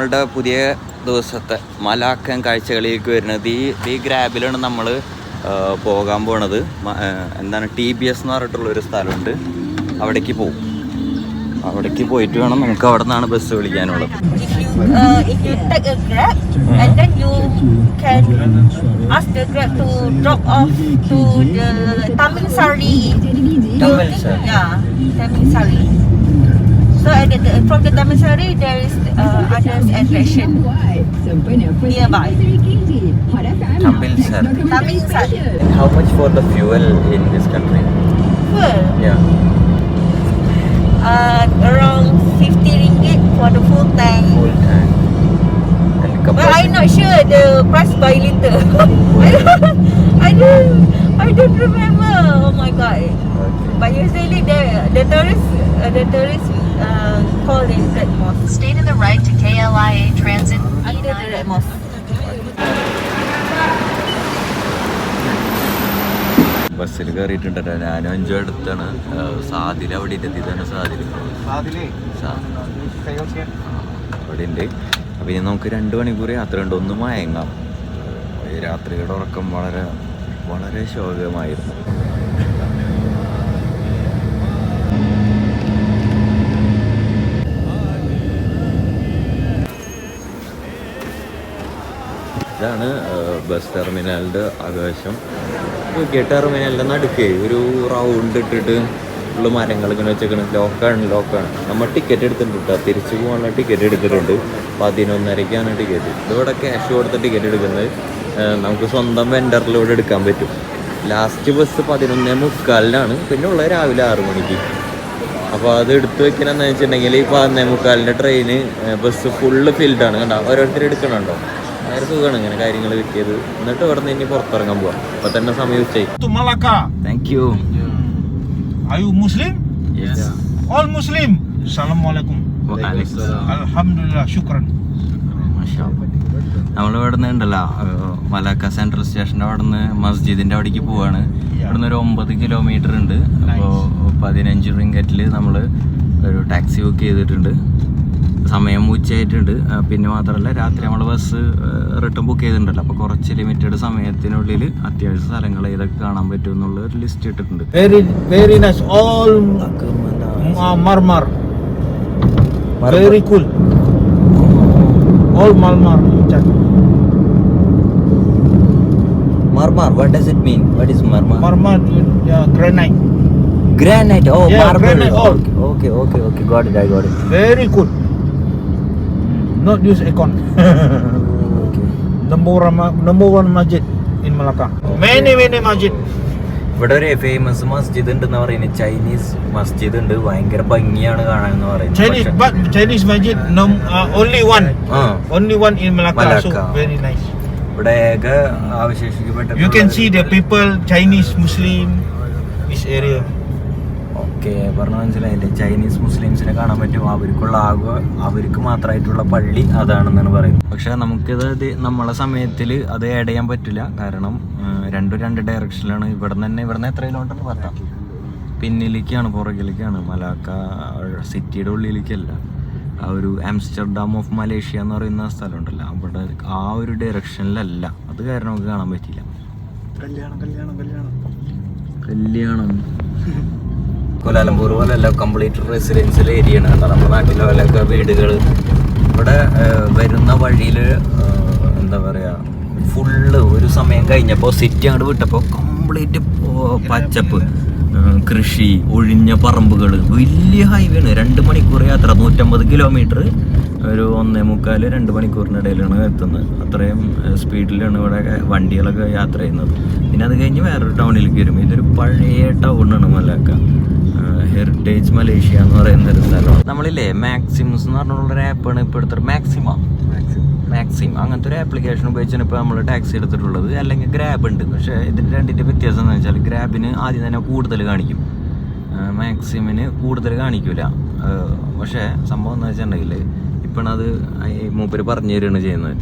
നമ്മളുടെ പുതിയ ദിവസത്തെ മലാക്കൻ കാഴ്ചകളിലേക്ക് വരുന്നത് ഈ ഈ ഗ്രാബിലാണ് നമ്മൾ പോകാൻ പോണത്. എന്താണ് ടി ബി എസ് എന്ന് പറഞ്ഞിട്ടുള്ളൊരു സ്ഥലമുണ്ട്. അവിടേക്ക് പോകും അവിടേക്ക് പോയിട്ട് വേണം നമുക്ക് അവിടെ നിന്നാണ് ബസ് വിളിക്കാനുള്ളത് you So at the, from the Tamil there is uh, other attraction nearby. Tamilisari. Tamil Sari. How much for the fuel in this country? Well, Yeah. uh, around 50 ringgit for the full tank. Full tank. And Well. I'm not sure the price by liter. I don't, I don't, I don't remember. Oh my god. Okay. But usually the the tourists, uh, the tourists uh, call it Red Mosque. Stay to the right to KLIA Transit. Under the Red Mosque. ബസ്സിൽ കയറിയിട്ടുണ്ട് ഞാനും അഞ്ചു അടുത്താണ്. സാദിൽ അവിടെ എത്തിയതാണ് സാദിൽ. അവിടെ ഉണ്ട്. അപ്പം ഇനി നമുക്ക് രണ്ട് മണിക്കൂർ യാത്ര ഉണ്ട്. ഒന്ന് മയങ്ങാം. രാത്രിയുടെ ഉറക്കം വളരെ വളരെ ശോകമായിരുന്നു. ഇതാണ് ബസ് ടെർമിനലിന്റെ ആകാശം. നോക്കിയ ടെർമിനലിന്റെ നടുക്ക് ഒരു റൗണ്ട് ഇട്ടിട്ട് ഉള്ള മരങ്ങൾ ഇങ്ങനെ വെച്ചേക്കണ്. ലോക്കാണ് ലോക്കാണ്. നമ്മൾ ടിക്കറ്റ് എടുത്തിട്ടുണ്ട് തിരിച്ചു പോകാനുള്ള ടിക്കറ്റ് എടുത്തിട്ടുണ്ട്. പതിനൊന്നരയ്ക്കാണ് ടിക്കറ്റ്. ഇതിവിടെ ക്യാഷ് കൊടുത്ത ടിക്കറ്റ് എടുക്കുന്നത് നമുക്ക് സ്വന്തം വെൻഡറിലൂടെ എടുക്കാൻ പറ്റും. ലാസ്റ്റ് ബസ് പതിനൊന്നേ മുക്കാലിനാണ്. പിന്നെ ഉള്ളത് രാവിലെ ആറ് മണിക്ക്. അപ്പോൾ അത് എടുത്തു വെക്കണമെന്ന് വെച്ചിട്ടുണ്ടെങ്കിൽ ഈ പതിനേ മുക്കാലിന്റെ ട്രെയിന് ബസ് ഫുള്ള് ഫിൽഡാണ് കണ്ടോ? ഓരോരുത്തർ എടുക്കണുണ്ടോ? ഭയങ്കര സുഖമാണ് ഇങ്ങനെ കാര്യങ്ങൾ കിട്ടിയത് എന്നിട്ട് ഇവിടെ നിന്ന് ഇനി പുറത്തിറങ്ങാൻ പോവാം. അപ്പൊ തന്നെ സമയം ഉച്ചയായി. താങ്ക് യു ഇവിടെ നിന്ന് ഉണ്ടല്ലോ ഏഹ് മലാക്ക സെൻട്രൽ സ്റ്റേഷന്റെ അവിടെ നിന്ന് മസ്ജിദിന്റെ അവിടേക്ക് പോവാണ്. ഇവിടെ നിന്ന് ഒരു ഒമ്പത് കിലോമീറ്റർ ഉണ്ട്. അപ്പോൾ പതിനഞ്ച് റിങ്കറ്റിൽ നമ്മൾ ഒരു ടാക്സി ബുക്ക് ചെയ്തിട്ടുണ്ട്. സമയം ഉച്ചയായിട്ടുണ്ട് പിന്നെ മാത്രമല്ല രാത്രി നമ്മൾ ബസ് റിട്ടേൺ ബുക്ക് ചെയ്തിട്ടുണ്ടല്ലോ അപ്പോൾ കുറച്ച് ലിമിറ്റഡ് സമയത്തിനുള്ളിൽ അത്യാവശ്യ സ്ഥലങ്ങൾ ഏതൊക്കെ കാണാൻ പറ്റും എന്നുള്ള ഒരു ലിസ്റ്റ് ഇട്ടിട്ടുണ്ട് Very, very nice. All marmar. Very cool. All marmar. Check. Marmar what does it mean what is marmar Marmar, yeah, granite. Granite oh marble granite, oh. Okay okay okay got it I got it Very cool. Not use aircon. number one, ma- number one masjid in Malacca. Many, many masjid. ഇവിടെ ഒരു famous മസ്ജിദ് ഉണ്ടെന്ന് പറയുന്നത് Chinese മസ്ജിദ് ഉണ്ട് ഭയങ്കര ഭംഗിയാണ് കാണാൻ എന്ന് പറയുന്നത് Chinese, പക്ഷെ- but Chinese masjid, no, uh, only one. ആ Only one in Malacca. So Malacca. very nice. ഇവിടെ ഏക അവശേഷിക്കപ്പെട്ട You can see the people, Chinese, Muslim, this area. Okay പറഞ്ഞ മനസ്സിലായില്ലേ? ചൈനീസ് മുസ്ലിംസിനെ കാണാൻ പറ്റും. അവർക്കുള്ള ആകെ അവർക്ക് മാത്രമായിട്ടുള്ള പള്ളി അതാണെന്നാണ് പറയുന്നത്. പക്ഷെ നമുക്കിത് ഇത് നമ്മളെ സമയത്തിൽ അത് ആഡ് ചെയ്യാൻ പറ്റില്ല. കാരണം രണ്ടും രണ്ട് ഡയറക്ഷനിലാണ് ഇവിടെ നിന്ന് തന്നെ ഇവിടെ നിന്ന് എത്ര കിലോമീറ്റർ പത്താം പിന്നിലേക്കാണ് പുറകിലേക്കാണ്. മലാക്ക സിറ്റിയുടെ ഉള്ളിലേക്കല്ല. ആ ഒരു ആംസ്റ്റർഡാം ഓഫ് മലേഷ്യ എന്ന് പറയുന്ന സ്ഥലമുണ്ടല്ലോ. അവിടെ ആ ഒരു ഡയറക്ഷനിലല്ല അത് കാരണം നമുക്ക് കാണാൻ പറ്റില്ല കല്യാണം കല്യാണം കല്യാണം. കല്യാണം. കോലാലംപൂർ പോലെയല്ല കംപ്ലീറ്റ് റെസിഡൻഷ്യൽ ഏരിയ ആണ് കേട്ടോ. നമ്മുടെ നാട്ടിലെ പോലെയൊക്കെ വീടുകൾ ഇവിടെ വരുന്ന വഴിയിൽ എന്താ പറയുക ഫുള്ള് ഒരു സമയം കഴിഞ്ഞപ്പോൾ സിറ്റി അങ്ങോട്ട് വിട്ടപ്പോൾ കംപ്ലീറ്റ് പച്ചപ്പ് കൃഷി ഒഴിഞ്ഞ പറമ്പുകൾ വലിയ ഹൈവേ ആണ്. രണ്ട് മണിക്കൂർ യാത്ര. നൂറ്റമ്പത് കിലോമീറ്റർ ഒരു ഒന്നേ മുക്കാൽ രണ്ട് മണിക്കൂറിനിടയിലാണ് എത്തുന്നത്. അത്രയും സ്പീഡിലാണ് ഇവിടെ വണ്ടികളൊക്കെ യാത്ര ചെയ്യുന്നത്. പിന്നെ അത് കഴിഞ്ഞ് വേറൊരു ടൗണിലേക്ക് വരും. ഇതൊരു പഴയ ടൗണാണ് മലാക്ക ഹെറിറ്റേജ് മലേഷ്യ എന്ന് പറയുന്ന ഒരു സ്ഥലമാണ്. നമ്മളില്ലേ മാക്സിമസ് എന്ന് പറഞ്ഞുള്ള ഒരു ആപ്പാണ് ഇപ്പോൾ എടുത്തത് മാക്സിമ മാക്സിം അങ്ങനത്തെ ഒരു ആപ്ലിക്കേഷൻ ഉപയോഗിച്ചാണ് ഇപ്പോൾ നമ്മൾ ടാക്സി എടുത്തിട്ടുള്ളത്. അല്ലെങ്കിൽ ഗ്രാബ് ഉണ്ട്. പക്ഷേ ഇതിന്റെ രണ്ടിന്റെ വ്യത്യാസം എന്ന് വെച്ചാൽ ഗ്രാബിന് ആദ്യം തന്നെ കൂടുതൽ കാണിക്കും. മാക്സിമിന് കൂടുതൽ കാണിക്കില്ല പക്ഷേ സംഭവം എന്ന് വെച്ചിട്ടുണ്ടെങ്കിൽ ഇപ്പോഴത് മൂപ്പര് പറഞ്ഞു തരികയാണ് ചെയ്യുന്നത്.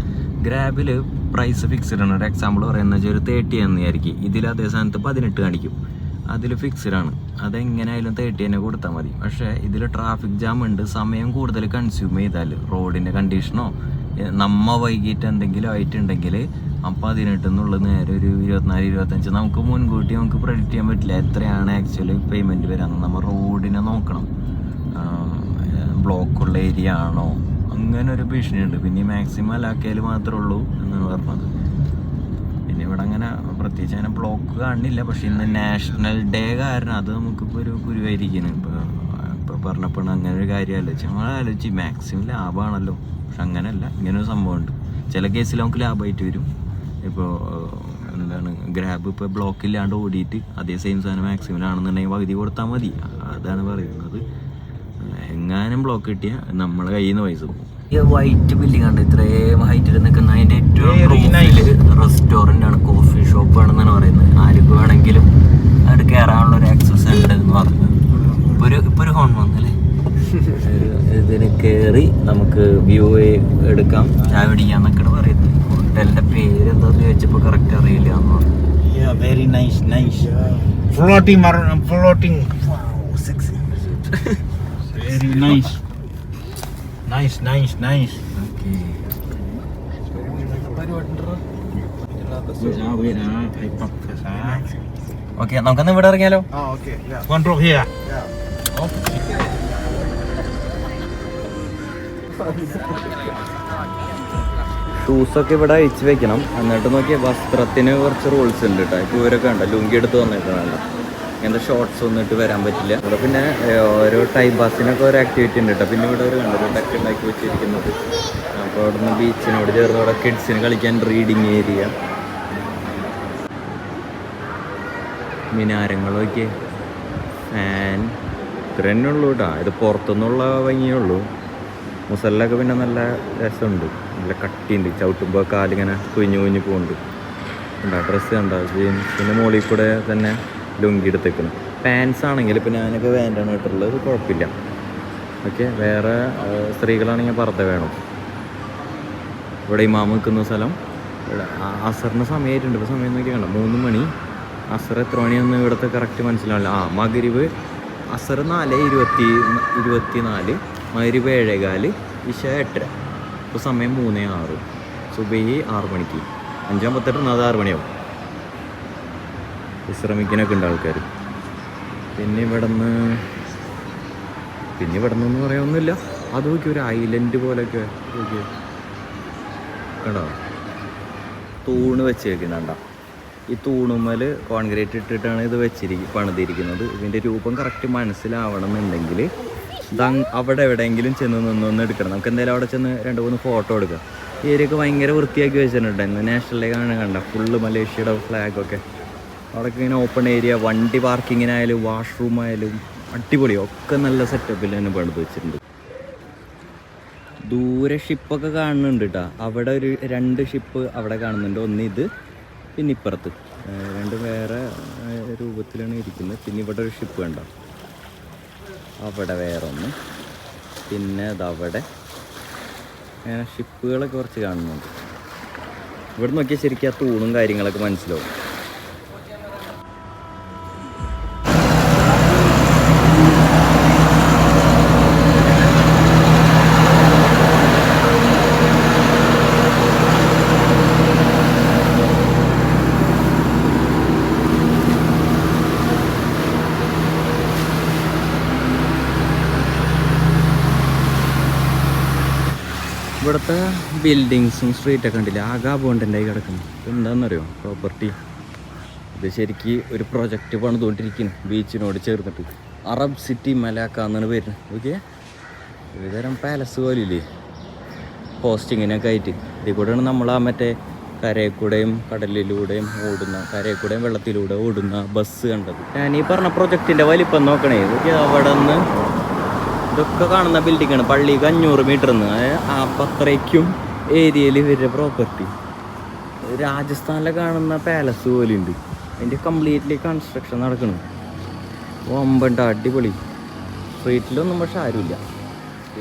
ഗ്രാബിൽ പ്രൈസ് ഫിക്സ്ഡ് ആണ്. ഒരു എക്സാമ്പിൾ പറയുന്നത് വെച്ചാൽ ഒരു തേർട്ടി എന്ന് വിചാരിക്കും. ഇതിൽ അതേ സ്ഥാനത്ത് പതിനെട്ട് കാണിക്കും. അതിൽ ഫിക്സ്ഡ് ആണ്. അതെങ്ങനെയായാലും തേർട്ടി തന്നെ കൊടുത്താൽ മതി. പക്ഷേ ഇതിൽ ട്രാഫിക് ജാം ഉണ്ട്. സമയം കൂടുതൽ കൺസ്യൂം ചെയ്താൽ റോഡിന്റെ കണ്ടീഷനോ നമ്മ വൈകിട്ട് എന്തെങ്കിലും ആയിട്ടുണ്ടെങ്കിൽ ആ പതിനെട്ടെന്നുള്ളത് നേരെ ഒരു ഇരുപത്തിനാല് ഇരുപത്തഞ്ച് നമുക്ക് മുൻകൂട്ടി നമുക്ക് പ്രൊഡിക്റ്റ് ചെയ്യാൻ പറ്റില്ല. എത്രയാണ് ആക്ച്വലി പേയ്മെന്റ് വരാമെന്ന് നമ്മൾ റോഡിനെ നോക്കണം. ബ്ലോക്കുള്ള ഏരിയ ആണോ? അങ്ങനെ ഒരു ഭീഷണിയുണ്ട് പിന്നെ മാക്സിമം അലാക്കയിൽ മാത്രമേ ഉള്ളൂ എന്നാണ് പറഞ്ഞത്. ഇവിടെ അങ്ങനെ പ്രത്യേകിച്ച് അങ്ങനെ ബ്ലോക്ക് കാണില്ല. പക്ഷെ ഇന്ന് നാഷണൽ ഡേ കാരണം അത് നമുക്കിപ്പോൾ ഒരു കുരുവായിരിക്കുന്നു. ഇപ്പോൾ ഇപ്പോൾ പറഞ്ഞപ്പോൾ അങ്ങനെ ഒരു കാര്യം ആലോചിച്ച് നമ്മൾ ആലോചിച്ച് മാക്സിമം ലാഭമാണല്ലോ പക്ഷെ അങ്ങനെയല്ല. ഇങ്ങനെ ഒരു സംഭവമുണ്ട്. ചില കേസിൽ നമുക്ക് ലാഭമായിട്ട് വരും. ഇപ്പോൾ എന്താണ് ഗ്രാബ് ഇപ്പോൾ ബ്ലോക്ക് ഇല്ലാണ്ട് ഓടിയിട്ട് അതേ സെയിം സാധനം മാക്സിമം പകുതി കൊടുത്താൽ മതി. അതാണ് പറയുന്നത്. എങ്ങാനും ബ്ലോക്ക് കിട്ടിയാൽ നമ്മളെ കയ്യിൽ നിന്ന് പൈസ പോകും. ഈ വൈറ്റ് ബിൽഡിംഗ് ആണ് ഇത്രയും ഹൈറ്റിൽ നിൽക്കുന്ന അതിന്റെ ഏറ്റവും റെസ്റ്റോറന്റ് ആണ് കോഫി ഷോപ്പ് ആണെന്നാണ് പറയുന്നത്. ആർക്ക് വേണമെങ്കിലും അവിടെ കയറാനുള്ള ഒരു ആക്സസ് ഉണ്ട് എന്ന് പറഞ്ഞു ഇപ്പൊ ഒരു ഇപ്പൊ ഒരു ഹോൺ വന്നല്ലേ? ഇതിന് കയറി നമുക്ക് വ്യൂ എടുക്കാം. ചായ പിടിക്കാന്നൊക്കെയാണ് പറയുന്നത്. ഹോട്ടലിന്റെ പേര് എന്താന്ന് ചോദിച്ചപ്പോ കറക്റ്റ് അറിയില്ല എന്ന് പറഞ്ഞു. Yeah, very nice, nice. Floating, very floating. I pop first, ah. Okay നമുക്കൊന്ന് ഇവിടെ ഇറങ്ങിയാലോ. ഷൂസൊക്കെ ഇവിടെ അഴിച്ചു വെക്കണം. എന്നിട്ട് നോക്കിയാൽ വസ്ത്രത്തിന് കുറച്ച് റൂൾസ് ഉണ്ട് കേട്ടോ ഇപ്പോൾ ഇവരൊക്കെ ഉണ്ട് ലുങ്കി എടുത്ത് വന്നേക്കണല്ല. ഇങ്ങനത്തെ ഷോർട്സ് ഒന്നും ഇട്ട് വരാൻ പറ്റില്ല. ഇവിടെ പിന്നെ ഓരോ ടൈം പാസിനൊക്കെ ഒരു ആക്ടിവിറ്റി ഉണ്ട് കേട്ടോ പിന്നെ ഇവിടെ ഒരു കണ്ടൊരു ഡക്ക് ഉണ്ടാക്കി വെച്ചിരിക്കുന്നത് അപ്പോൾ അവിടെ നിന്ന് ബീച്ചിനോട് ചേർന്ന് അവിടെ കിഡ്സിന് കളിക്കാൻ റീഡിങ് ഏരിയ മിനാരങ്ങളൊക്കെ ഫാൻ ഇത്ര തന്നെ ഉള്ളൂ കേട്ടോ ഇത് പുറത്തുനിന്നുള്ള ഭംഗിയേ ഉള്ളൂ. മുസല്ലൊക്കെ പിന്നെ നല്ല രസമുണ്ട്. നല്ല കട്ടിയുണ്ട്. ചവിട്ടുമ്പോൾ കാലിങ്ങനെ കുഞ്ഞു കുഞ്ഞു പോകുന്നുണ്ട് ഉണ്ടാ ഡ്രസ്സ് കണ്ടോ? ജീൻസിന്റെ മുകളിൽ കൂടെ തന്നെ ലുങ്കി എടുത്തേക്കുന്നു പാൻസ് ആണെങ്കിൽ ഇപ്പം ഞാനൊക്കെ വേണ്ടാണ് ഇട്ടുള്ളത് കുഴപ്പമില്ല. ഓക്കെ വേറെ സ്ത്രീകളാണെങ്കിൽ പർദ്ദ വേണം. ഇവിടെ ഇമാമ നിൽക്കുന്ന സ്ഥലം. അസറിന് സമയമായിട്ടുണ്ട്. ഇപ്പോൾ സമയം നോക്കി കണ്ട? മൂന്ന് മണി. അസർ എത്ര മണിയെന്ന് ഇവിടുത്തെ കറക്റ്റ് മനസ്സിലാവില്ല. ആ മകരിവ് അസർ നാല് ഇരുപത്തി ഇരുപത്തി നാല് മകരിവ് ഏഴേകാൽ ഇഷ എട്ടര. ഇപ്പോൾ സമയം മൂന്ന് ആറ്. സുബൈ ആറ് മണിക്ക്. അഞ്ചാമ്പത്തെട്ട് അത് ആറ് മണിയാവും. വിശ്രമിക്കാനൊക്കെ ഉണ്ട് ആൾക്കാർ പിന്നെ ഇവിടെ നിന്ന് പിന്നെ ഇവിടെ എന്ന് പറയാനൊന്നുമില്ല. അത് നോക്കി ഒരു ഐലൻഡ് പോലെയൊക്കെ നോക്കി കണ്ടോ? തൂണ് വെച്ചേക്കുന്നുണ്ട? ഈ തൂണുമ്മൽ കോൺക്രീറ്റ് ഇട്ടിട്ടാണ് ഇത് വെച്ചിരിക്ക പണിതിരിക്കുന്നത്. ഇതിന്റെ രൂപം കറക്റ്റ് മനസ്സിലാവണം എന്നുണ്ടെങ്കിൽ ഇത് അവിടെ എവിടെയെങ്കിലും ചെന്ന് നിന്നൊന്ന് എടുക്കണം. നമുക്ക് എന്തായാലും അവിടെ ചെന്ന് രണ്ട് മൂന്ന് ഫോട്ടോ എടുക്കാം. ഈ ഏരിയൊക്കെ ഭയങ്കര വൃത്തിയാക്കി വെച്ചിട്ടുണ്ടായിരുന്നു നാഷണലിലേക്കാണ് കണ്ട? ഫുള്ള് മലേഷ്യയുടെ ഫ്ലാഗൊക്കെ അവിടെയൊക്കെ ഇങ്ങനെ ഓപ്പൺ ഏരിയ വണ്ടി പാർക്കിങ്ങിനായാലും വാഷ്റൂം ആയാലും അടിപൊളി. ഒക്കെ നല്ല സെറ്റപ്പിൽ തന്നെ പണിത് വെച്ചിട്ടുണ്ട്. ദൂരെ ഷിപ്പൊക്കെ കാണുന്നുണ്ട് കേട്ടോ അവിടെ ഒരു രണ്ട് ഷിപ്പ് അവിടെ കാണുന്നുണ്ട്. ഒന്ന് ഇത് പിന്നെ ഇപ്പുറത്ത്. രണ്ട് വേറെ രൂപത്തിലാണ് ഇരിക്കുന്നത്. പിന്നെ ഇവിടെ ഒരു ഷിപ്പ് കണ്ടോ? അവിടെ വേറെ ഒന്ന് പിന്നെ അതവിടെ ഷിപ്പുകളൊക്കെ കുറച്ച് കാണുന്നുണ്ട്. ഇവിടെ നോക്കിയാൽ ശരിക്കും ആ തൂണും കാര്യങ്ങളൊക്കെ മനസ്സിലാവും ഇവിടുത്തെ ബിൽഡിങ്സും സ്ട്രീറ്റൊക്കെ കണ്ടില്ല? ആകെ ആയി കിടക്കുന്നു. എന്താണെന്നറിയോ? പ്രോപ്പർട്ടി ഇത് ശരിക്ക് ഒരു പ്രൊജക്റ്റ് പണിതുകൊണ്ടിരിക്കുന്നു. ബീച്ചിനോട് ചേർന്നിട്ട്. അറബ് സിറ്റി മലാക്ക എന്നാണ് വരുന്നത് ഓക്കെ ഒരുതരം പാലസ് പോലില്ലേ? പോസ്റ്റിങ്ങിനൊക്കെ ആയിട്ട്. ഇതിൽ കൂടെയാണ് നമ്മൾ ആ മറ്റേ കരയിൽ കൂടെയും കടലിലൂടെയും ഓടുന്ന കരയിൽ കൂടെയും വെള്ളത്തിലൂടെ ഓടുന്ന ബസ് കണ്ടത്. ഞാൻ ഈ പറഞ്ഞ പ്രൊജക്റ്റിന്റെ വലിപ്പം നോക്കണേ. ഓക്കെ അവിടെ നിന്ന് ഇതൊക്കെ കാണുന്ന ബിൽഡിങ്ങാണ് പള്ളിക്ക് അഞ്ഞൂറ് മീറ്റർ നിന്ന് പത്രയ്ക്കും ഏരിയയിൽ ഇവരുടെ പ്രോപ്പർട്ടി രാജസ്ഥാനിലെ കാണുന്ന പാലസ് പോലെ ഉണ്ട് അതിന്റെ കംപ്ലീറ്റ്ലി കൺസ്ട്രക്ഷൻ നടക്കണം. ഒമ്പണ്ട അടിപൊളി. സ്ട്രീറ്റിലൊന്നും പക്ഷെ ആരുമില്ല.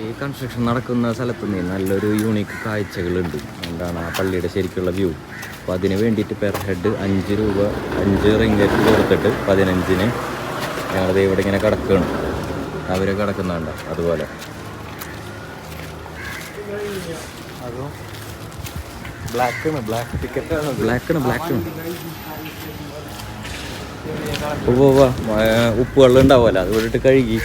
ഈ കൺസ്ട്രക്ഷൻ നടക്കുന്ന സ്ഥലത്ത് നിന്ന് നല്ലൊരു യൂണിക്ക് കാഴ്ചകളുണ്ട്. എന്താണ് ആ പള്ളിയുടെ ശരിക്കുള്ള വ്യൂ അപ്പോൾ അതിന് വേണ്ടിയിട്ട് പെർ ഹെഡ് അഞ്ച് രൂപ അഞ്ച് റിംഗറ്റ് കൊടുത്തിട്ട് പതിനഞ്ചിന് ഞങ്ങളത് ഇവിടെ ഇങ്ങനെ കിടക്കണം. അവർ കിടക്കുന്നുണ്ട് അതുപോലെ. ബ്ലാക്ക് ആണ് ബ്ലാക്ക് ടിക്കറ്റ് ആണ് ബ്ലാക്ക് ആണ് ഉവ്വ് ഉവ്വ്. ആ, ഉപ്പ് വെള്ളം ഉണ്ടാവുമല്ലോ അത് വിട്ടിട്ട് കഴുകി.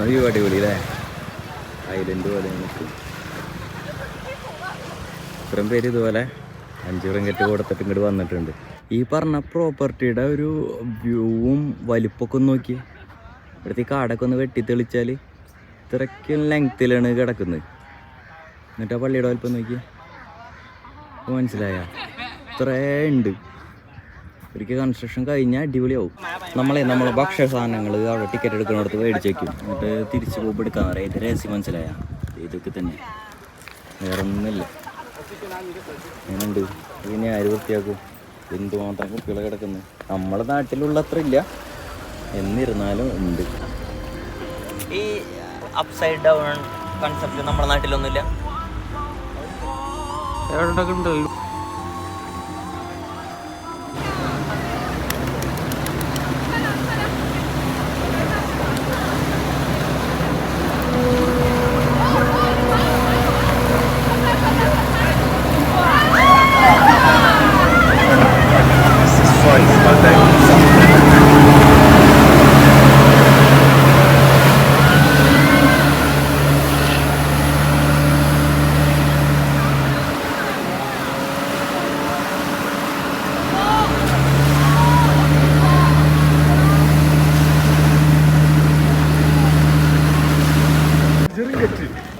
വ്യൂ അടിപൊളി അല്ലേ ഐലൻഡ് പോലെ നിൽക്കും ഇത്രയും പേര് ഇതുപോലെ അഞ്ചൂറും കെട്ടി കൊടുത്തിട്ട് ഇങ്ങോട്ട് വന്നിട്ടുണ്ട്. ഈ പറഞ്ഞ പ്രോപ്പർട്ടിയുടെ ഒരു വ്യൂവും വലിപ്പമൊക്കെ ഒന്ന് നോക്കി ഇവിടുത്തെ ഈ കാടൊക്കെ ഒന്ന് വെട്ടി തെളിച്ചാൽ ഇത്രയ്ക്കും ലെങ്ത്തിലാണ് കിടക്കുന്നത്. എന്നിട്ട് പള്ളിയുടെ വലിപ്പം നോക്കി മനസ്സിലായ? ഇത്രേ ഉണ്ട്. ഒരിക്കൽ കൺസ്ട്രക്ഷൻ കഴിഞ്ഞാൽ അടിപൊളിയാവും. നമ്മളെ നമ്മളെ ഭക്ഷ്യ സാധനങ്ങൾ അവിടെ ടിക്കറ്റ് എടുക്കുന്നിടത്ത് മേടിച്ച് വയ്ക്കും എന്നിട്ട് തിരിച്ച് പോകുമ്പോൾ എടുക്കാൻ പറയാം ഇത് രഹസ്യം മനസ്സിലായ? ഇതൊക്കെ തന്നെ. വേറെ ഒന്നുമില്ല അങ്ങനെയുണ്ട് ഇതിനെ ആര് വൃത്തിയാക്കും എന്തുമാത്രം കുപ്പികൾ കിടക്കുന്നു? നമ്മുടെ നാട്ടിലുള്ള അത്ര ഇല്ല. എന്നിരുന്നാലും ഉണ്ട്. ഈ അപ്സൈഡ് ഡൗൺ കൺസെപ്റ്റ് നമ്മുടെ നാട്ടിലൊന്നുമില്ല.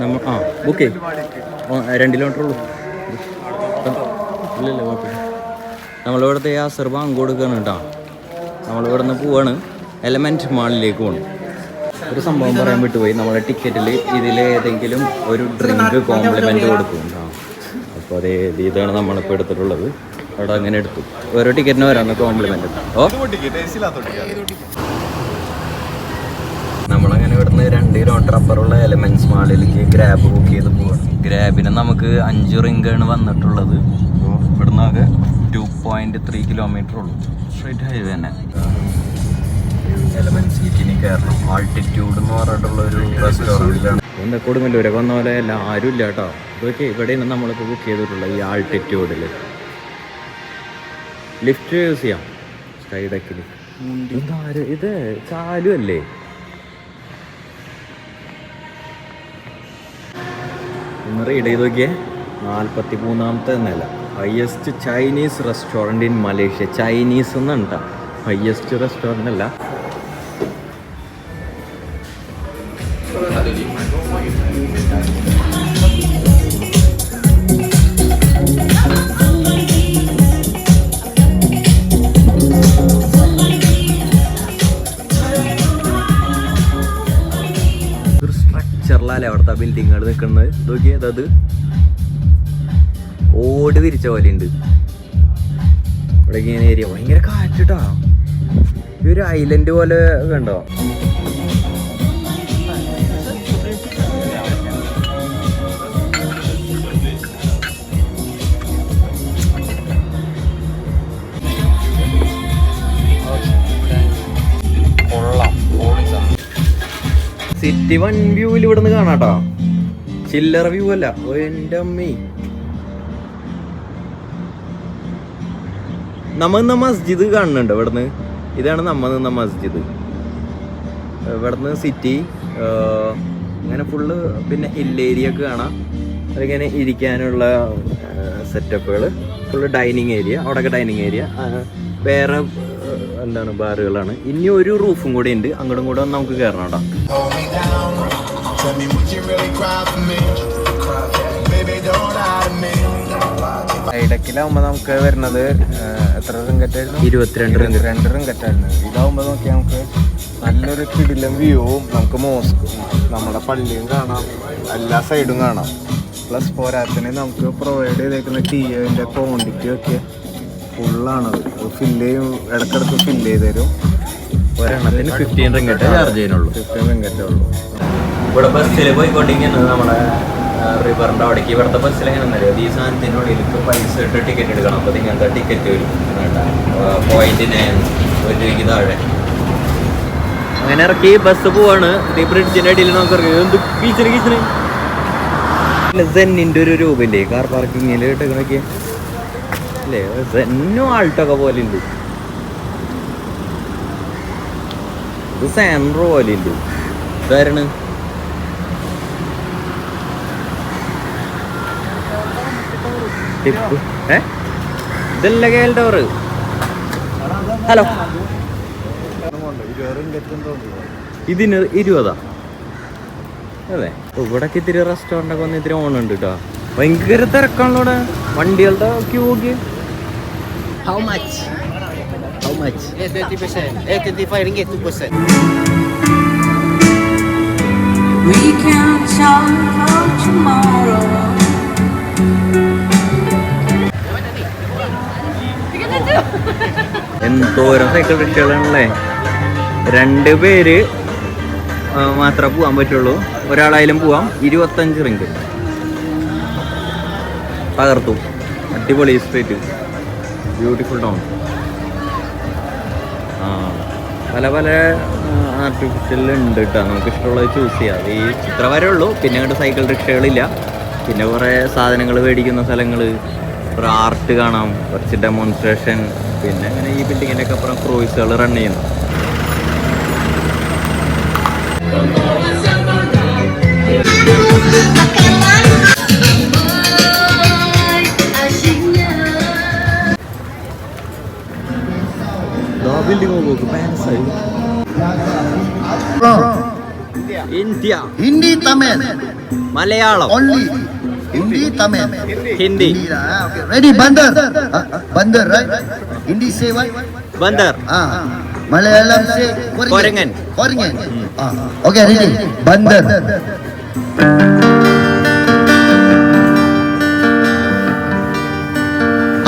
നമ്മ ആ ബുക്ക് രണ്ട് കിലോമീറ്റർ ഉള്ളൂ. ഇല്ലല്ല നമ്മളിവിടുത്തെ ആ ബാങ്ക് കൊടുക്കുകയാണ് കേട്ടോ. നമ്മളിവിടെ നിന്ന് പോവാണ്. എലമെന്റ് മാളിലേക്ക് പോകണം ഒരു സംഭവം പറയാൻ വിട്ടുപോയി. നമ്മളെ ടിക്കറ്റിൽ ഇതിലേതെങ്കിലും ഒരു ഡ്രിങ്ക് കോംപ്ലിമെന്റ് കൊടുക്കും അപ്പോൾ അതേ ഇത് ഇതാണ് നമ്മളിപ്പോൾ എടുത്തിട്ടുള്ളത്. അവിടെ അങ്ങനെ എടുത്തു. ഓരോ ടിക്കറ്റിന് വരാണ് കോംപ്ലിമെന്റ് ഓ? ഇവിടുന്ന് രണ്ട് കിലോമീറ്റർ അപ്പുറമുള്ള എലമെന്റ്സ് മാളിലേക്ക് ഗ്രാബ് ബുക്ക് ചെയ്ത് പോവാണ്. ഗ്രാബിന് നമുക്ക് അഞ്ച് റിങ്കാണ് വന്നിട്ടുള്ളത്. അപ്പോൾ ഇവിടുന്ന് ആകെ ടു പോയിന്റ് ത്രീ കിലോമീറ്റർ ഉള്ളൂ. സ്ട്രേറ്റ് ഹൈവേ തന്നെ. എലമെന്റ് സീറ്റിന് കയറണം ആൾട്ടിറ്റ്യൂഡ് എന്ന് പറഞ്ഞിട്ടുള്ള ഒരു റെസ്റ്റോറന്റിലാണ് എന്താ കൊടുങ്ങല്ലൂരൊക്കെ വന്ന പോലെ അല്ല ആരും ഇല്ല കേട്ടോ ഇതൊക്കെ ഇവിടെയാണ് നമ്മളിപ്പോൾ ബുക്ക് ചെയ്തിട്ടുള്ളത് ഈ ആൾട്ടിറ്റ്യൂഡിൽ ലിഫ്റ്റ് യൂസ് ചെയ്യാം. സ്കൈ ഡെക്കിൽ ഇത് ചാലു അല്ലേ ഒന്ന് റീഡ് നോക്കിയേ നാൽപ്പത്തി മൂന്നാമത്തെ നില. Highest Chinese restaurant in Malaysia Chinese എന്നാണ് കേട്ടോ ഹയസ്റ്റ് റെസ്റ്റോറന്റ് അല്ല അത് ഓട് വിരിച്ച പോലെ ഉണ്ട് ഇവിടെ ഇങ്ങനെ ഏരിയ. ഭയങ്കര കാറ്റിട്ടാ. ഈ ഒരു ഐലൻഡ് പോലെ കണ്ടോ സിറ്റി വൺ വ്യൂവിൽ ഇവിടുന്ന് കാണാട്ടോ ചില്ലറ വ്യൂ അല്ല. എന്റെ അമ്മേ. നമ്മ നിന്ന മസ്ജിദ് കാണുന്നുണ്ട് ഇവിടുന്ന്. ഇതാണ് നമ്മ നിന്ന മസ്ജിദ്. ഇവിടുന്ന് സിറ്റി ഇങ്ങനെ ഫുള്ള് പിന്നെ ഹിൽ ഏരിയ ഒക്കെ കാണാം. അതിങ്ങനെ ഇരിക്കാനുള്ള സെറ്റപ്പുകൾ ഫുള്ള് ഡൈനിങ് ഏരിയ അവിടെയൊക്കെ ഡൈനിങ് ഏരിയ വേറെ എന്താണ് ബാറുകളാണ് ഇനി ഒരു റൂഫും കൂടെ ഉണ്ട്. അങ്ങോട്ടും കൂടെ നമുക്ക് കയറണം കേട്ടോ. Hold me down. Tell me, would you really cry for me? Baby, don't lie to me. ഇടയ്ക്കിലാവുമ്പോ നമുക്ക് വരുന്നത് എത്ര റൂം കെട്ടായിരുന്നു ഇരുപത്തിരണ്ട് റൂം രണ്ട് റൂം കെട്ടായിരുന്നു ഇതാവുമ്പോ നോക്കിയാൽ നമുക്ക് നല്ലൊരു കിടിലം വ്യൂവും നമുക്ക് മോസ്കും. നമ്മുടെ പള്ളിയും കാണാം. എല്ലാ സൈഡും കാണാം. പ്ലസ് പോരാത്തിന് നമുക്ക് പ്രൊവൈഡ് ചെയ്തേക്കുന്ന ടീയോന്റെ ക്വാണ്ടിറ്റി ഒക്കെ ഫുള്ളാണത് ഫില്ല് ചെയ്യും ഇടക്കിടക്ക് ഫില്ല് ചെയ്ത് തരും. ഒരെണ്ണത്തിന് ഫിഫ്റ്റീൻ റിംഗറ്റേ ചാർജ് ചെയ്യുന്നുള്ളൂ. ഫിഫ്റ്റീൻ റിങ്കറ്റേ ഉള്ളൂ. ഇവിടെ ബസ്സിൽ പോയിക്കൊണ്ടിരിക്കുന്നത് നമ്മുടെ റിവറിന്റെ അവിടേക്ക്. ഇവിടുത്തെ ബസ്സിൽ എങ്ങനെ അറിയാം ഈ സാധനത്തിനുള്ളിൽ പൈസ ഇട്ട് ടിക്കറ്റ് എടുക്കണം. അപ്പോൾ ഇങ്ങനത്തെ ടിക്കറ്റ് വരും. പോയിന്റിന് ഒരു രൂപയ്ക്ക് താഴെ. അങ്ങനെ ഇറക്കി ബസ് പോവാണ്. ഈ ബ്രിഡ്ജിന്റെ അടിയിൽ നമുക്ക് ഇറങ്ങി. എന്ത് കീച്ചിന് കീച്ചിന് സെന്നിന്റെ ഒരു രൂപയില്ലേ? കാർ പാർക്കിങ്ങിൽ ഇട്ടൊക്കെ അല്ലേ? സെന്നും ആൾട്ടൊക്കെ പോലെ ഉണ്ട് ഇത് സാൻഡ്രോ പോലെ ഉണ്ട് ഇതാരാണ്? ടിപ്പ്. ഏ? ഇതല്ല കേൽ ടവർ ഹലോ. ഇതിന് ഇരുപതാ? അതെ. ഇവിടൊക്കെ ഇത്തിരി റെസ്റ്റോറന്റ് ഒക്കെ ഒന്ന് ഇത്തിരി ഓണുണ്ട് കേട്ടോ ഭയങ്കര തിരക്കാണല്ലോ ഇവിടെ. വണ്ടികളുടെ ക്യൂ നോക്കി how much how much 30%. 35 ringgit, 2%. We can't talk about tomorrow. എന്തോരം സൈക്കിൾ റിക്ഷകളാണല്ലേ രണ്ട് പേര് മാത്രമേ പോകാൻ പറ്റുള്ളൂ. ഒരാളായാലും പോവാം. ഇരുപത്തഞ്ച് റിങ്ക് പകർത്തു അടിപൊളി സ്ട്രീറ്റ് ബ്യൂട്ടിഫുൾ ടൗൺ ആ പല പല ആർട്ടിഫിഷ്യൽ ഉണ്ട് കേട്ടോ നമുക്ക് ഇഷ്ടമുള്ളത് ചൂസ് ചെയ്യാം. ഈ ചിത്ര വരെ ഉള്ളൂ. പിന്നെ അങ്ങോട്ട് സൈക്കിൾ റിക്ഷകളില്ല. പിന്നെ കുറേ സാധനങ്ങൾ മേടിക്കുന്ന സ്ഥലങ്ങൾ കുറേ ആർട്ട് കാണാം. കുറച്ച് ഡെമോൺസ്ട്രേഷൻ പിന്നെ അങ്ങനെ ഈ ബിൽഡിങ്ങിന്റെ ഒക്കെ അപ്പുറം ക്രൂയിസുകൾ റൺ ചെയ്യുന്നു. India. Hindi Tamil. Malayalam. Only Hindi Tamil. Hindi. Ready Bandar ബന്ദർ Okay. हिंदी से बंदर हाँ मलयालम से कोरिंगन कोरिंगन ओके रेडी बंदर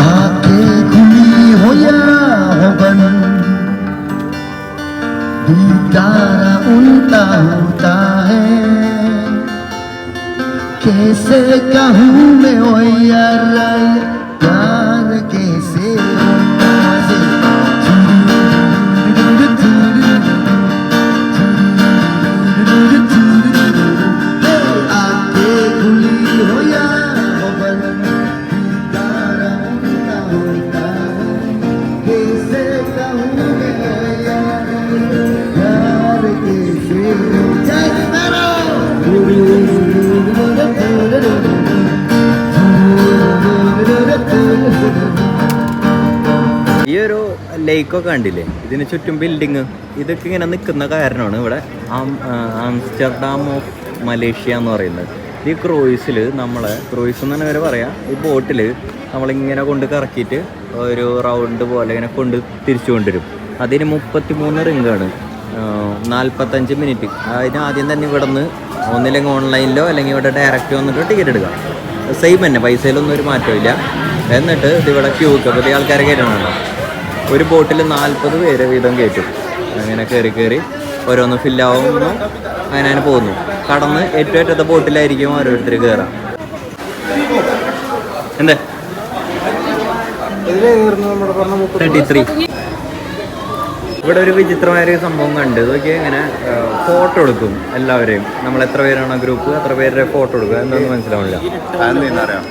आके घुमी हो या हो बन तारा उनता होता है कैसे कहूँ ലേക്കൊക്കെ കണ്ടില്ലേ? ഇതിന് ചുറ്റും ബിൽഡിങ് ഇതൊക്കെ ഇങ്ങനെ നിൽക്കുന്ന കാരണമാണ് ഇവിടെ ആംസ്റ്റർഡാം ഓഫ് മലേഷ്യ എന്ന് പറയുന്നത്. ഈ ക്രൂയിസിൽ നമ്മൾ ക്രൂയിസ് എന്ന് തന്നെ വരെ പറയാം ഈ ബോട്ടിൽ നമ്മളിങ്ങനെ കൊണ്ട് കറക്കിയിട്ട് ഒരു റൗണ്ട് പോലെ ഇങ്ങനെ കൊണ്ട് തിരിച്ചു കൊണ്ടുവരും. അതിന് മുപ്പത്തി മൂന്ന് റിങ്കാണ് നാൽപ്പത്തഞ്ച് മിനിറ്റ് അതിന് ആദ്യം തന്നെ ഇവിടെ നിന്ന് ഒന്നില്ലെങ്കിൽ ഓൺലൈനിലോ അല്ലെങ്കിൽ ഇവിടെ ഡയറക്റ്റ് വന്നിട്ട് ടിക്കറ്റ് എടുക്കാം. സെയിം തന്നെ പൈസയിലൊന്നും ഒരു മാറ്റമില്ല എന്നിട്ട് ഇതിവിടെ ക്യൂ ഒക്കെ പുതിയ ആൾക്കാരെ കയറ്റണമല്ലോ ഒരു ബോട്ടിൽ നാൽപ്പത് പേര് വീതം കയറ്റും. അങ്ങനെ കയറി കയറി ഓരോന്ന് ഫില്ലാവുന്നു അങ്ങനെ അങ്ങനെ പോകുന്നു. കടന്ന് ഏറ്റവും ഏറ്റത്തെ ബോട്ടിലായിരിക്കും ഓരോരുത്തർ കയറാം എന്താ? പറഞ്ഞ തേർട്ടി ത്രീ ഇവിടെ ഒരു വിചിത്രമായ ഒരു സംഭവം കണ്ട്. ഇതൊക്കെ ഇങ്ങനെ ഫോട്ടോ എടുക്കും എല്ലാവരെയും. നമ്മൾ എത്ര പേരാണ് ഗ്രൂപ്പ് എത്ര പേരുടെ ഫോട്ടോ എടുക്കുക? എന്താണെന്ന് മനസ്സിലാവില്ല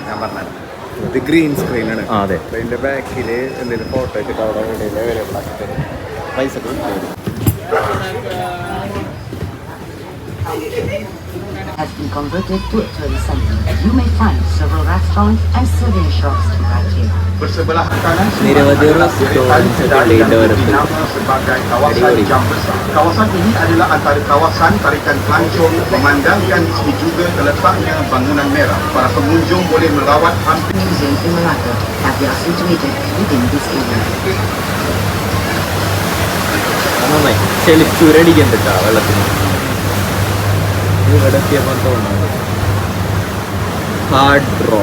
ഞാൻ പറഞ്ഞത് ഇത് ഗ്രീൻ സ്ക്രീനാണ് അതെ അതിന്റെ ബാക്കിൽ എന്തെങ്കിലും ഫോട്ടോ ഇട്ടിട്ട് അവിടെ എവിടെയെങ്കിലും അവൈലബിൾ ആക്കി തരും പൈസ has been converted to a tourist center. You may find several restaurants and souvenir shops right here. Bersebelah kanan നിരവധി റെസ്റ്റോറൻറ്റ്സ് പള്ളിയുടെ വരത്ത് dinama sebagai kawasan Kategori. jam besar. Kawasan ini adalah antara kawasan tarikan pelancong memandangkan di sini juga terletaknya bangunan merah. Para pengunjung boleh melawat hampir Museum in Malacca that they are situated within this area. നന്നായി ചെളിച്ചൂരടിക്കണ്ട വെള്ളത്തിന് ഇവിടെ എത്തിയപ്പോൾ തോന്നുന്നത് hard raw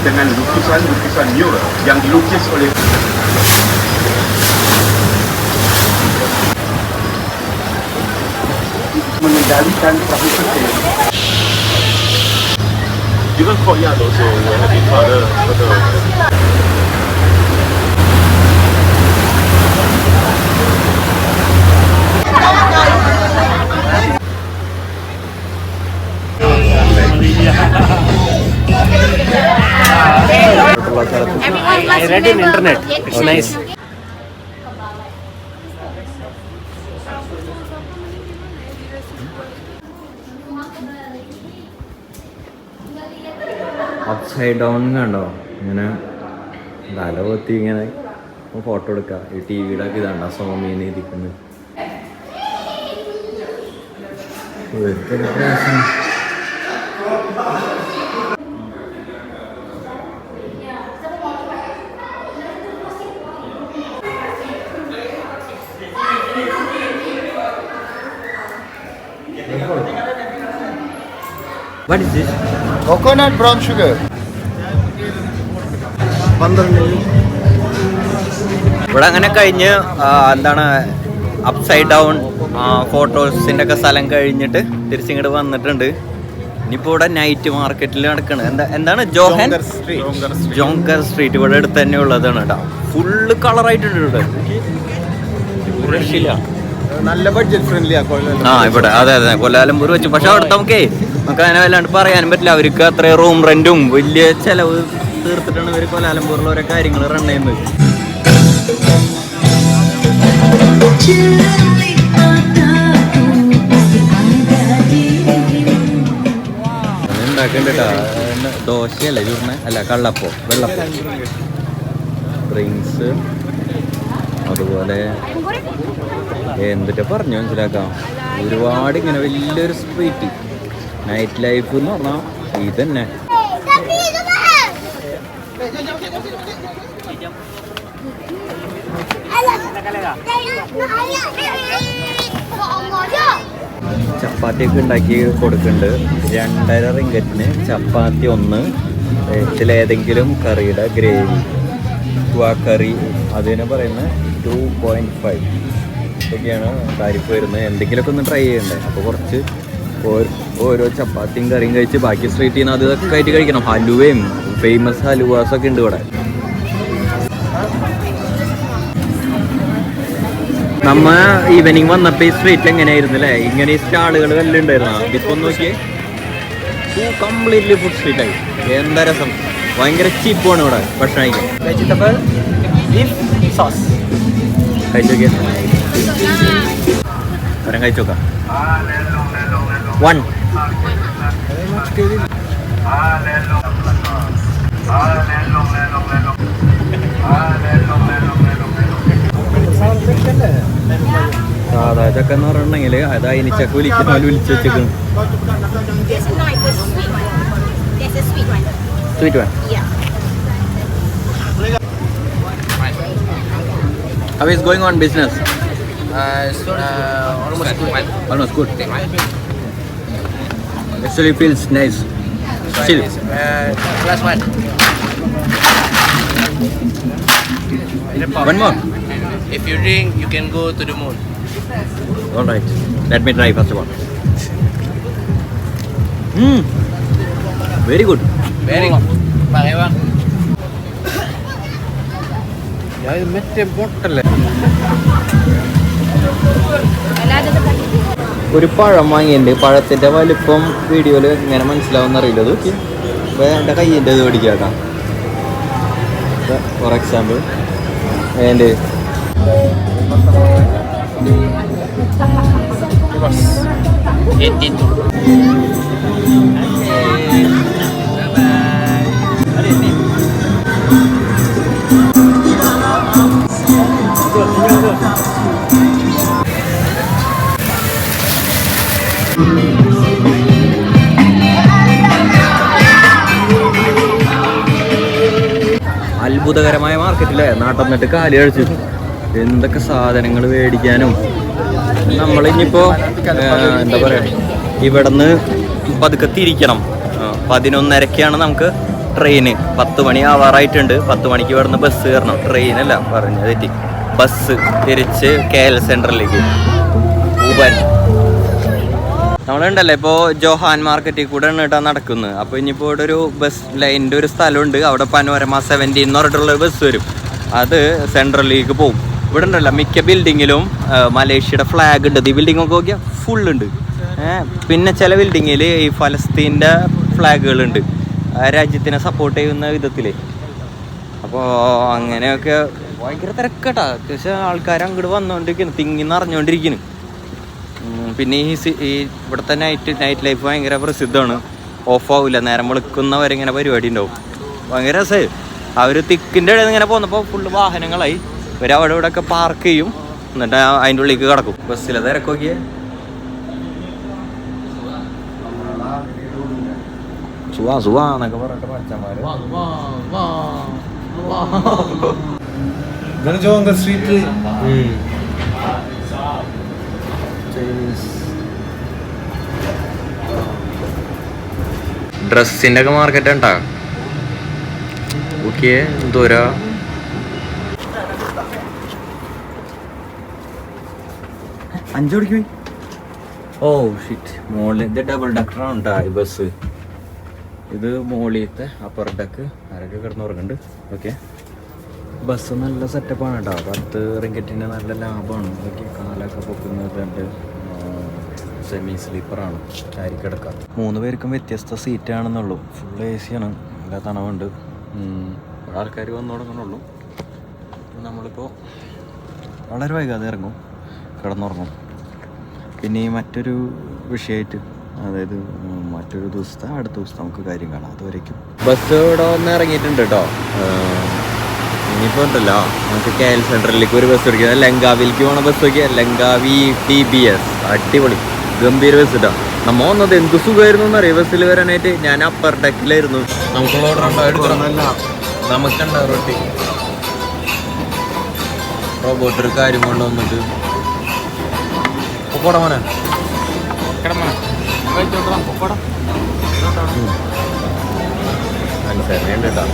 dengan lukisan-lukisan mural yang dilukis oleh mengendalikan perahu petir Even courtyard also will have it further further. Upside down കണ്ടോ? ഇങ്ങനെ തല പൊത്തി ഇങ്ങനെ ഫോട്ടോ എടുക്കാം. ഈ ടി വിയുടെ ഒക്കെ ഇതാണ്ട? സ്വാമീനെ ഇരിക്കുന്നത് What is this? Coconut brown sugar. പന്ത്രണ്ടിന് ഇവിടെ അങ്ങനെ കഴിഞ്ഞ് എന്താണ് അപ്സൈഡ് ഡൗൺ ഫോട്ടോസിന്റെ ഒക്കെ സ്ഥലം കഴിഞ്ഞിട്ട് തിരിച്ചിങ്ങോട്ട് വന്നിട്ടുണ്ട്. ഇനിയിപ്പോൾ ഇവിടെ നൈറ്റ് മാർക്കറ്റിൽ നടക്കുന്നത് എന്താ എന്താണ് ജോഹൻ? ജോങ്കർ സ്ട്രീറ്റ് ഇവിടെ അടുത്ത് തന്നെ ഉള്ളതാണ് കേട്ടോ. ഫുള്ള് കളറായിട്ടുണ്ട് ഇവിടെ. രക്ഷയില്ല നല്ല ബഡ്ജറ്റ് ഫ്രണ്ട്ലി ആ ഇവിടെ. അതെ അതെ. കൊല്ലാലംപൂർ വെച്ചു. പക്ഷെ അവിടെ നമുക്കേ നമുക്ക് അതിനെ വല്ലാണ്ട് പറയാനും പറ്റില്ല. അവർക്ക് അത്ര റൂം റെന്റും വലിയ ചെലവ് തീർത്തിട്ടാണ് ഇവർ കൊല്ലാലംപൂരിൽ ഓരോ കാര്യങ്ങൾ റൺ ചെയ്യുന്നത് ഉണ്ടാക്കണ്ട ദോശയല്ലേ ചൂർണ അല്ല കള്ളപ്പോ വെള്ളപ്പോ. ഡ്രിങ്ക്സ് അതുപോലെ എന്തിട്ട് പറഞ്ഞു മനസ്സിലാക്കാം? ഒരുപാട് ഇങ്ങനെ വലിയൊരു സ്ട്രീറ്റ് നൈറ്റ് ലൈഫ് എന്ന് പറഞ്ഞാൽ ഇതന്നെ. ചപ്പാത്തി ഒക്കെ ഉണ്ടാക്കി കൊടുക്കുന്നുണ്ട് രണ്ടര റിങ്കറ്റിന് ചപ്പാത്തി ഒന്ന് ഇതിലേതെങ്കിലും കറിയുടെ ഗ്രേവി കറി അതിന് പറയുന്നത് ടു പോയിന്റ് ഫൈവ് ഇതൊക്കെയാണ് താരിഫ് വരുന്നത്. എന്തെങ്കിലുമൊക്കെ ഒന്ന് ട്രൈ ചെയ്യണ്ടേ? അപ്പോൾ കുറച്ച് ഓരോ- ചപ്പാത്തിയും കറിയും കഴിച്ച് ബാക്കി സ്ട്രീറ്റിൽ നിന്ന് അത് ഇതൊക്കെ ആയിട്ട് കഴിക്കണം. ഹലുവയും ഫേമസ് ഹലുവാസൊക്കെ ഉണ്ട് ഇവിടെ. നമ്മ ഈവനിങ് വന്നപ്പോ ഈ സ്ട്രീറ്റ് എങ്ങനെയായിരുന്നു അല്ലേ ഇങ്ങനെ ഈ സ്റ്റാളുകൾ വല്ല ഉണ്ടായിരുന്നു? ഇതിപ്പോ നോക്കിയേ. കംപ്ലീറ്റ്ലി ഫുഡ് സ്ട്രീറ്റ് ആയി. എന്താ രസം? ഭയങ്കര ചീപ്പാണ് ഇവിടെ ഭക്ഷണം കഴിക്കാൻ. Vegetable, sauce. കഴിച്ചു നോക്കിയാ. ഒരം കഴിച്ചു നോക്കാം വൺ സാധാ ചക്ക എന്ന് പറഞ്ഞിട്ടുണ്ടെങ്കിൽ അത് അതിന് ചക്ക വിളിക്കുന്ന പോലെ വിളിച്ച് one. Sweet one Yeah. How is going on business? Uh, almost good. Almost good. Actually feels nice. Still. Uh, last one. One more. If you drink, you can go to the moon. All right. Let me try first of all. Hmm. Very good. Very good. Pakai Yeah, Ya, ini tempat telah. ഒരു പഴം വാങ്ങിയിട്ടുണ്ട്. പഴത്തിന്റെ വലിപ്പം വീഡിയോയിൽ ഇങ്ങനെ മനസ്സിലാവുന്ന അറിയില്ല. അത് അപ്പോൾ എന്റെ കയ്യിന്റെ ഇത് കേട്ടോ ഫോർ എക്സാമ്പിൾ എന്റെ അത്ഭുതകരമായ മാർക്കറ്റിലെ നാട്ടം നട്ട് കാലി കഴിച്ചു എന്തൊക്കെ സാധനങ്ങൾ മേടിക്കാനും. നമ്മൾ ഇനിയിപ്പോ എന്താ പറയാ ഇവിടുന്ന് പതുക്കെ തിരിക്കണം. പതിനൊന്നരക്കാണ് നമുക്ക് ട്രെയിന്. പത്ത് മണി ആവാറായിട്ടുണ്ട്. പത്ത് മണിക്ക് ഇവിടുന്ന് ബസ് കയറണം. ട്രെയിനല്ല പറഞ്ഞു തെറ്റി. ബസ് തിരിച്ച് കെ എൽ സെന്ററിലേക്ക് ഊബൻ നമ്മളുണ്ടല്ലോ ഇപ്പോൾ ജോഹാൻ മാർക്കറ്റിൽ കൂടെ ആണ് നടക്കുന്നത്. അപ്പോൾ ഇനിയിപ്പോൾ ഇവിടെ ഒരു ബസ് ലൈന്റെ ഒരു സ്ഥലമുണ്ട്. അവിടെ പനോരമ സെവന്റീൻ എന്ന് പറഞ്ഞിട്ടുള്ള ബസ് വരും. അത് സെൻട്രലിലേക്ക് പോകും. ഇവിടെ ഉണ്ടല്ലോ മിക്ക ബിൽഡിങ്ങിലും മലേഷ്യയുടെ ഫ്ലാഗ് ഉണ്ട്. ഈ ബിൽഡിംഗ് ഒക്കെ നോക്കിയാൽ ഫുൾ ഉണ്ട്. പിന്നെ ചില ബിൽഡിങ്ങിൽ ഈ ഫലസ്തീന്റെ ഫ്ലാഗുകളുണ്ട് രാജ്യത്തിനെ സപ്പോർട്ട് ചെയ്യുന്ന വിധത്തിൽ അപ്പോൾ അങ്ങനെയൊക്കെ ഭയങ്കര തിരക്കട്ടാ. അത്യാവശ്യം ആൾക്കാർ അങ്ങോട്ട് വന്നുകൊണ്ടിരിക്കുന്നു തിങ്ങി നിറഞ്ഞുകൊണ്ടിരിക്കുന്നു പിന്നെ ഈ ഈ ഇവിടുത്തെ നൈറ്റ് നൈറ്റ് ലൈഫ് ഭയങ്കര പ്രസിദ്ധമാണ്. ഓഫ് ആവില്ല നേരം വെളുക്കുന്നവരെ ഇങ്ങനെ പരിപാടി ഉണ്ടാവും. ഭയങ്കര രസമായി ഒരു തിക്കിന്റെ ഇടയിൽ ഇങ്ങനെ പോന്നപ്പോൾ ഫുള്ള് വാഹനങ്ങളായി. ഇവർ അവിടെ ഇവിടെ ഒക്കെ പാർക്ക് ചെയ്യും. എന്നിട്ട് അതിന്റെ ഉള്ളിലേക്ക് കിടക്കും. ബസ്സിലെ തിരക്കൊക്കെ സുവാ സുവാ എന്നൊക്കെ പറഞ്ഞിട്ട് മച്ചന്മാര് ഗണജോങ്കർ സ്ട്രീറ്റ് ഡ്രസ്സിന്റെ ഒക്കെ മാർക്കറ്റ് ഉണ്ടാ ഓക്കെ എന്തോരാ? അഞ്ചു മണിക്ക് ഓ ഷിറ്റ് മോളിൽ ഇത് ഡബിൾ ഡക്കറാണ് ഉണ്ടാ ഈ ബസ് ഇത് മോളിലത്തെ അപ്പർ ഡക്ക് ആരൊക്കെ കിടന്ന് ഉറങ്ങുന്നുണ്ട് ഓക്കെ ബസ് നല്ല സെറ്റപ്പാണ് കേട്ടോ പത്ത് റിങ്കറ്റിന്റെ നല്ല ലാഭമാണ് ഓക്കെ കാലൊക്കെ പൊക്കുന്നത് സെമി സ്ലീപ്പറാണ് ചാരിക്കിടക്ക മൂന്ന് പേർക്കും വ്യത്യസ്ത സീറ്റാണെന്നുള്ളൂ ഫുൾ എ സി ആണ്. നല്ല തണവുണ്ട്. ആൾക്കാർ വന്നു തുടങ്ങണുള്ളൂ. നമ്മളിപ്പോൾ വളരെ വൈകാതെ ഇറങ്ങും. കിടന്നുറങ്ങും. പിന്നെ ഈ മറ്റൊരു വിഷയമായിട്ട് അതായത് മറ്റൊരു ദിവസത്തെ അടുത്ത ദിവസത്തെ നമുക്ക് കാര്യം കാണാം. അതുവരേക്കും ബസ് ഇവിടെ വന്ന് ഇറങ്ങിയിട്ടുണ്ട് കേട്ടോ ഇനിയിപ്പോൾ ഉണ്ടല്ലോ. നമുക്ക് കെ എൽ സെൻട്രലിലേക്ക് ഒരു ബസ് പിടിക്കുന്നത് ലങ്കാവിലേക്ക് പോണ ബസ് നോക്കിയാൽ ലങ്കാവി ടി ബി എസ് അടിപൊളി. ഗംഭീര ബസ് ഇട്ടാ നമ്മ വന്നത് എന്ത് സുഖമായിരുന്നു എന്നറിയാം ബസ്സിൽ വരാനായിട്ട് ഞാൻ അപ്പർ ഡെക്കിലായിരുന്നു നമുക്കുള്ള ഓർഡർ റൊട്ടി? റോബോട്ട് ഒരു കാര്യം കൊണ്ട് വന്നിട്ട്. പൊക്കോട മോനെ. കേട്ടോ.